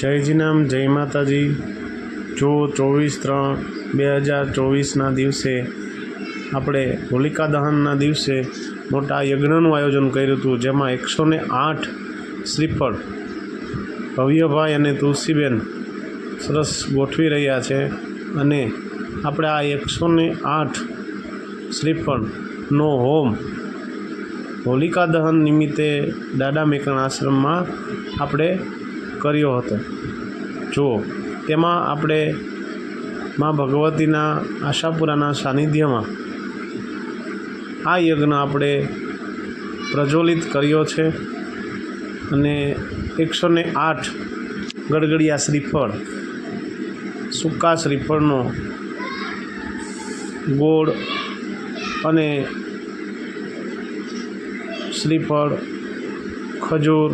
જયજી નામ, જય માતાજી. જો ચોવીસ ત્રણ બે હજાર ચોવીસના દિવસે આપણે હોલિકા દહનના દિવસે મોટા યજ્ઞનું આયોજન કર્યું હતું, જેમાં એકસો ને આઠ શ્રીફળ, ભવ્યભાઈ અને તુલસીબેન સરસ ગોઠવી રહ્યા છે અને આપણે આ એકસો ને આઠ શ્રીફળનો હોમ હોલિકા દહન નિમિત્તે દાદા મેકણ આશ્રમમાં આપણે કર્યો હતો. જુઓ તેમાં આપણે મા ભગવતીના આશાપુરાના સાનિધ્યમાં આ યજ્ઞ આપણે પ્રજ્વલિત કર્યો છે અને એકસો ને આઠ ગડગડિયા શ્રીફળ, સૂકા શ્રીફળનો ગોળ અને શ્રીફળ, ખજૂર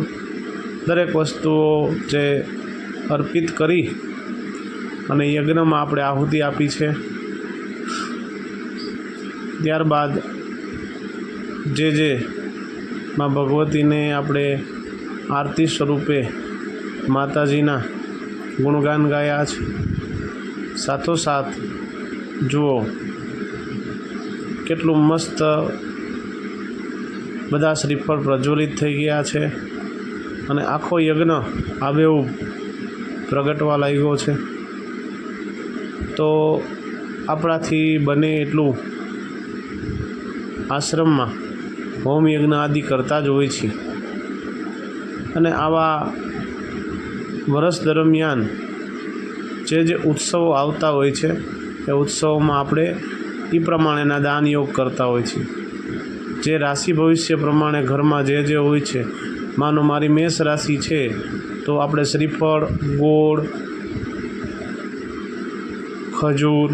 દરેક વસ્તુઓ જે અર્પિત કરી અને યજ્ઞમાં આપણે આહુતિ આપી છે. ત્યારબાદ જે જે માં ભગવતીને આપણે આરતી સ્વરૂપે માતાજીના ગુણગાન ગાયા છે. સાથોસાથ જુઓ કેટલું મસ્ત બધા શ્રીફળ પ્રજ્વલિત થઈ ગયા છે. અને આખો યજ્ઞ આબેવું પ્રગટવા લાગ્યો છે. તો આપણાથી બને એટલું આશ્રમમાં હોમ યજ્ઞ આદિ કરતા જ હોય છે અને આવા વર્ષ દરમિયાન જે જે ઉત્સવો આવતા હોય છે, એ ઉત્સવોમાં આપણે એ પ્રમાણેના દાન યોગ કરતા હોય છે જે રાશિ ભવિષ્ય પ્રમાણે ઘરમાં જે જે હોય છે, માનો મારી મેષ રાશિ છે, તો આપણે શ્રીફળ, ગોળ, ખજૂર,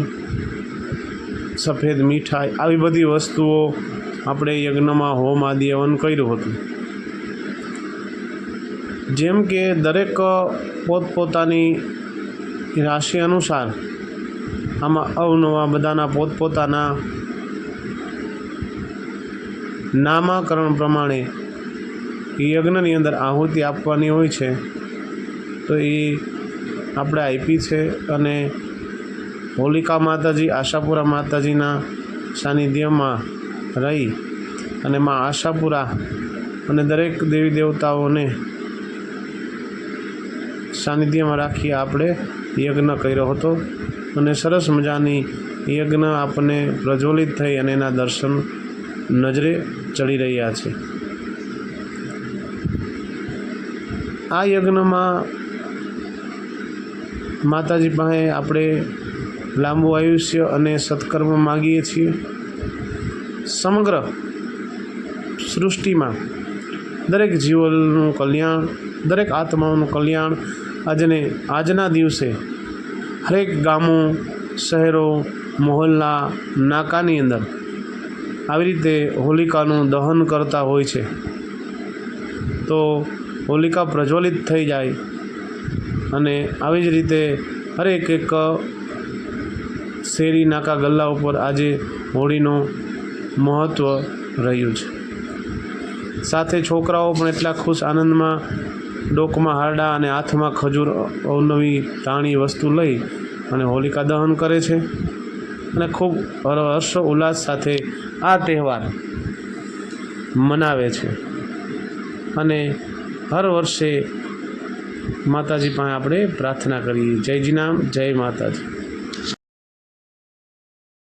સફેદ મીઠાઈ આવી બધી વસ્તુઓ આપણે યજ્ઞમાં હોમ આદિ હવન કર્યું હતું. જેમ કે દરેક પોતપોતાની રાશિ અનુસાર આમાં અવનવા બધાના પોતપોતાના નામાકરણ પ્રમાણે યજ્ઞની અંદર આહુતિ આપવાની હોય છે, તો એ આપણે આપી છે અને હોલિકા માતાજી, આશાપુરા માતાજીના સાનિધ્યમાં રહી અને માં આશાપુરા અને દરેક દેવી દેવતાઓને સાનિધ્યમાં રાખી આપણે યજ્ઞ કર્યો હતો અને સરસ મજાની યજ્ઞ આપણને પ્રજ્વલિત થઈ અને એના દર્શન નજરે ચડી રહ્યા છે. આ યજ્ઞમાં માતાજી પાસે આપણે લાંબુ આયુષ્ય અને સત્કર્મ માગીએ છીએ. સમગ્ર સૃષ્ટિમાં દરેક જીવોનું કલ્યાણ, દરેક આત્માઓનું કલ્યાણ આજને આજના દિવસે હરેક ગામો, શહેરો, મોહલ્લા, નાકાની અંદર આવી રીતે હોલિકાનું દહન કરતા હોય છે. તો હોલિકા પ્રજ્વલિત થઈ જાય અને આવી જ રીતે હરેક એક શેરી નાકા ગલ્લા ઉપર આજે હોળીનું મહત્ત્વ રહ્યું છે. સાથે છોકરાઓ પણ એટલા ખુશ આનંદમાં ડોકમાં હારડા અને હાથમાં ખજૂર અવનવી તાણી વસ્તુ લઈ અને હોલિકા દહન કરે છે. અને ખૂબ હર્ષ ઉલ્લાસ સાથે આ તહેવાર મનાવે છે. અને હર વર્ષે માતાજી પાસે આપણે પ્રાર્થના કરીએ. જય નામ જય માતાજી.